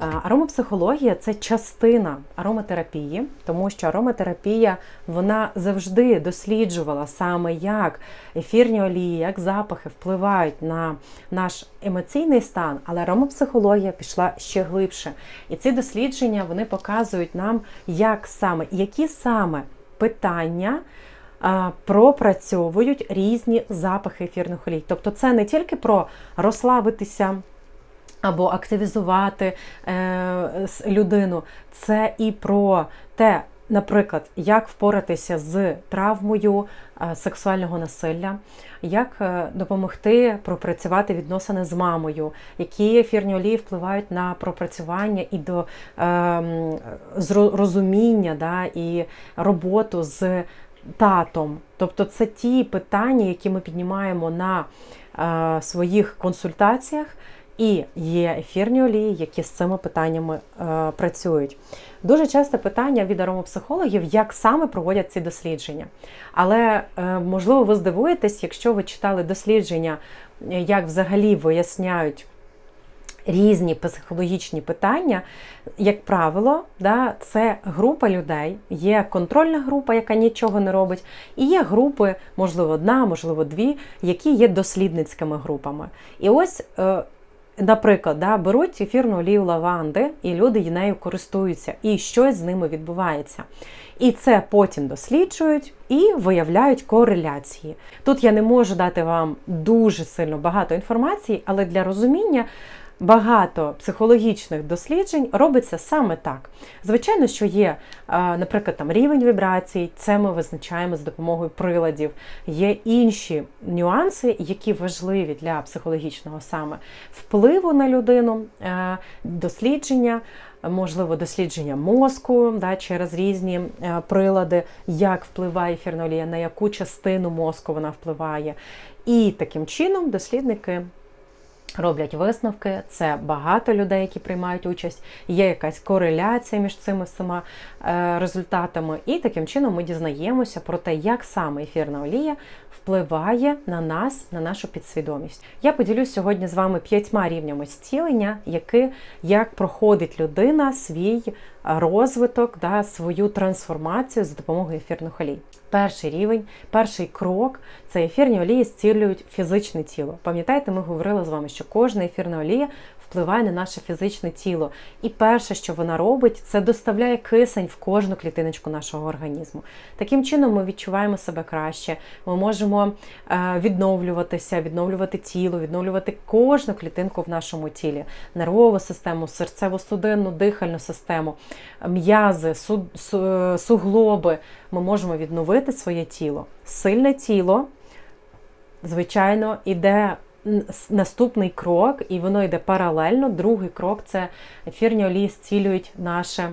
Аромапсихологія це частина ароматерапії, тому що ароматерапія вона завжди досліджувала саме як ефірні олії, як запахи впливають на наш емоційний стан, але аромапсихологія пішла ще глибше. І ці дослідження вони показують нам, як саме, які саме питання. Пропрацьовують різні запахи ефірних олій. Тобто це не тільки про розслабитися, або активізувати е, людину. Це і про те, наприклад, як впоратися з травмою е, сексуального насилля, як е, допомогти пропрацювати відносини з мамою, які ефірні олії впливають на пропрацювання і до е, розуміння да, і роботу з татом. Тобто це ті питання, які ми піднімаємо на е, своїх консультаціях. І є ефірні олії, які з цими питаннями е, працюють. Дуже часто питання від аромапсихологів, як саме проводять ці дослідження. Але, е, можливо, ви здивуєтесь, якщо ви читали дослідження, як взагалі виясняють різні психологічні питання, як правило, да, це група людей, є контрольна група, яка нічого не робить, і є групи, можливо, одна, можливо, дві, які є дослідницькими групами. І ось. Наприклад, да, беруть ефірну олію лаванди, і люди нею користуються, і щось з ними відбувається. І це потім досліджують і виявляють кореляції. Тут я не можу дати вам дуже сильно багато інформації, але для розуміння багато психологічних досліджень робиться саме так. Звичайно, що є, наприклад, там рівень вібрацій, це ми визначаємо з допомогою приладів. Є інші нюанси, які важливі для психологічного саме впливу на людину, е, дослідження. Можливо, дослідження мозку да, через різні е, прилади, як впливає ефірна олія, на яку частину мозку вона впливає. І таким чином дослідники Роблять висновки, це багато людей, які приймають участь, є якась кореляція між цими всіма е, результатами, і таким чином ми дізнаємося про те, як саме ефірна олія впливає на нас, на нашу підсвідомість. Я поділюсь сьогодні з вами п'ятьма рівнями зцілення, які, як проходить людина свій розвиток, да, свою трансформацію за допомогою ефірних олій. Перший рівень, перший крок це ефірні олії зцілюють фізичне тіло. Пам'ятаєте, ми говорили з вами, що кожна ефірна олія впливає на наше фізичне тіло. І перше, що вона робить, це доставляє кисень в кожну клітиночку нашого організму. Таким чином, ми відчуваємо себе краще, ми можемо е, відновлюватися, відновлювати тіло, відновлювати кожну клітинку в нашому тілі, нервову систему, серцево-судинну, дихальну систему, м'язи, суглоби. Ми можемо відновити своє тіло. Сильне тіло, звичайно, іде наступний крок, і воно йде паралельно. Другий крок це ефірні олії зцілюють наше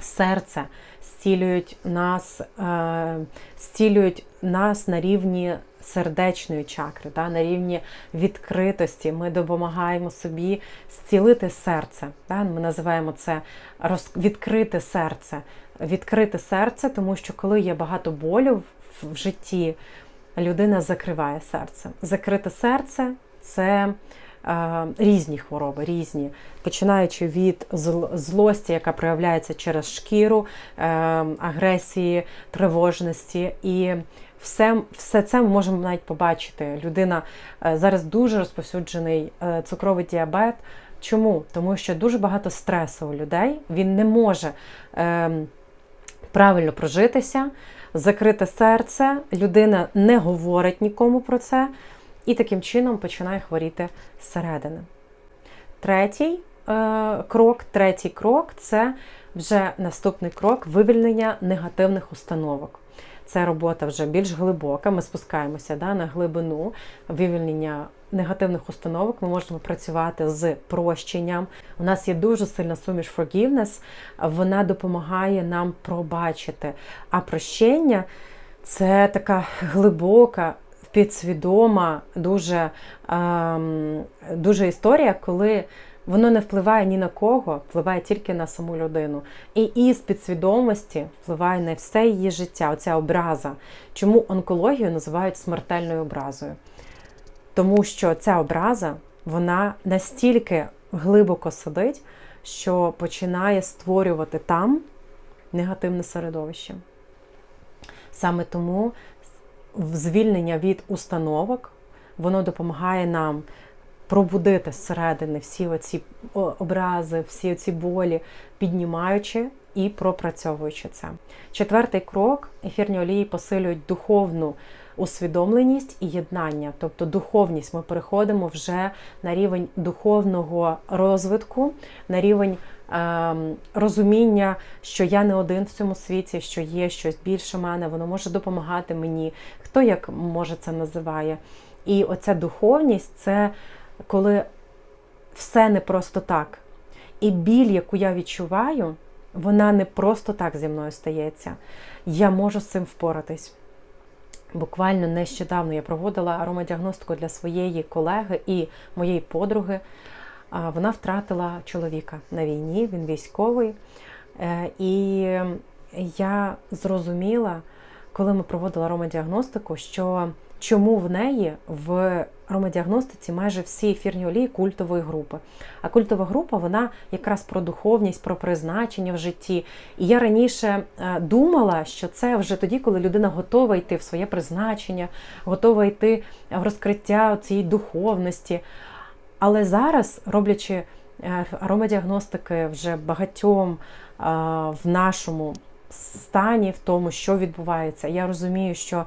серце, зцілюють нас, е, зцілюють нас на рівні. Сердечної чакри, да, на рівні відкритості. Ми допомагаємо собі зцілити серце. Да, Ми називаємо це роз... відкрите серце. Відкрите серце, тому що коли є багато болю в житті, людина закриває серце. Закрите серце це е, різні хвороби, різні, починаючи від злості, яка проявляється через шкіру, е, агресії, тривожності. І все все це ми можемо навіть побачити. Людина е, зараз дуже розповсюджений е, цукровий діабет. Чому? Тому що дуже багато стресу у людей, він не може е, правильно прожитися закрите серце, людина не говорить нікому про це, і таким чином починає хворіти зсередини. Третій е, крок, третій крок це вже наступний крок вивільнення негативних установок. Це робота вже більш глибока. Ми спускаємося да, на глибину вивільнення негативних установок. Ми можемо працювати з прощенням. У нас є дуже сильна суміш forgiveness, вона допомагає нам пробачити. А прощення це така глибока. Підсвідома, дуже ем, дуже історія, коли Воно не впливає ні на кого, впливає тільки на саму людину. І із підсвідомості впливає на все її життя, оця образа. Чому онкологію називають смертельною образою? Тому що ця образа вона настільки глибоко сидить, що починає створювати там негативне середовище. Саме тому звільнення від установок воно допомагає нам пробудити зсередини всі оці образи, всі ці болі, піднімаючи і пропрацьовуючи це. Четвертий крок: ефірні олії посилюють духовну усвідомленість і єднання. Тобто духовність ми переходимо вже на рівень духовного розвитку, на рівень е, розуміння, що я не один в цьому світі, що є щось більше мене, воно може допомагати мені, хто як може це називає. І оця духовність це коли все не просто так. І біль, яку я відчуваю, вона не просто так зі мною стається. Я можу з цим впоратись. Буквально нещодавно я проводила аромадіагностику для своєї колеги і моєї подруги. Вона втратила чоловіка на війні, він військовий. Е, і я зрозуміла, коли ми проводили аромадіагностику, що чому в неї в аромадіагностиці майже всі ефірні олії культової групи. А культова група вона якраз про духовність, про призначення в житті. І я раніше е, думала, що це вже тоді, коли людина готова йти в своє призначення, готова йти в розкриття цієї духовності. Але зараз, роблячи е, аромадіагностики вже багатьом е, в нашому стані, в тому, що відбувається, я розумію, що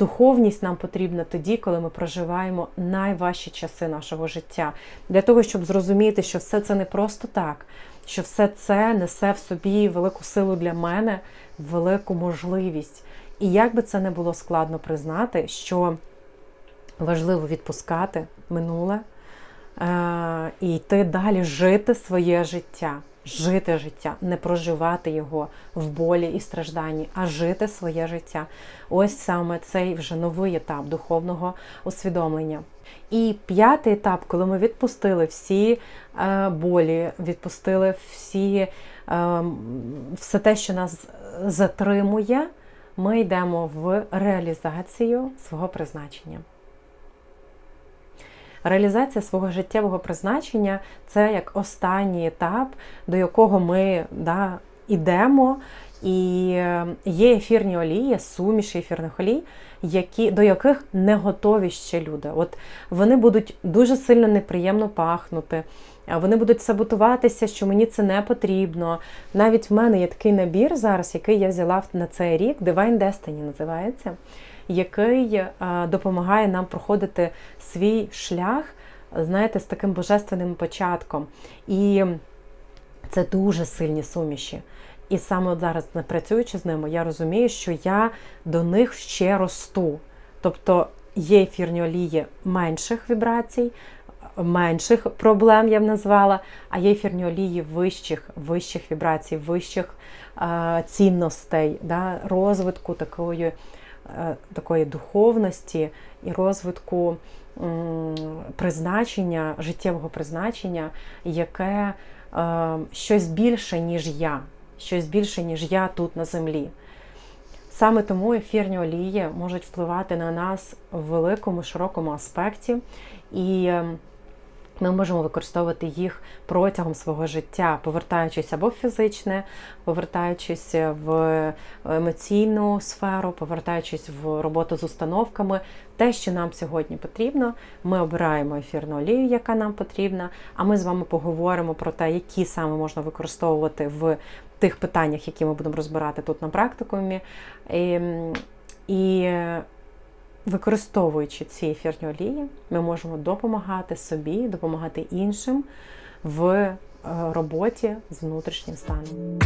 Духовність нам потрібна тоді, коли ми проживаємо найважчі часи нашого життя, для того, щоб зрозуміти, що все це не просто так, що все це несе в собі велику силу для мене, велику можливість. І як би це не було складно признати, що важливо відпускати минуле е- і йти далі жити своє життя жити життя, не проживати його в болі і стражданні, а жити своє життя. Ось саме цей вже новий етап духовного усвідомлення. І п'ятий етап, коли ми відпустили всі е, болі, відпустили всі, е, все те, що нас затримує, ми йдемо в реалізацію свого призначення. Реалізація свого життєвого призначення це як останній етап, до якого ми да, йдемо. І е, є ефірні олії, суміші ефірних олій, які, до яких не готові ще люди. От Вони будуть дуже сильно неприємно пахнути, вони будуть саботуватися, що мені це не потрібно. Навіть в мене є такий набір зараз, який я взяла на цей рік, Divine Destiny називається який е, допомагає нам проходити свій шлях, знаєте, з таким божественним початком. І це дуже сильні суміші. І саме зараз, працюючи з ними, я розумію, що я до них ще росту. Тобто є ефірні олії менших вібрацій, менших проблем, я б назвала, а є ефірні олії вищих вищих вібрацій, вищих е, цінностей, да, розвитку такої такої духовності і розвитку призначення, життєвого призначення, яке е, щось більше, ніж я, щось більше, ніж я тут на землі. Саме тому ефірні олії можуть впливати на нас в великому, широкому аспекті. І ем, ми можемо використовувати їх протягом свого життя, повертаючись або в фізичне, повертаючись в емоційну сферу, повертаючись в роботу з установками. Те, що нам сьогодні потрібно, ми обираємо ефірну олію, яка нам потрібна. А ми з вами поговоримо про те, які саме можна використовувати в тих питаннях, які ми будемо розбирати тут на практикумі. І, і Використовуючи ці ефірні олії, ми можемо допомагати собі, допомагати іншим в е, роботі з внутрішнім станом.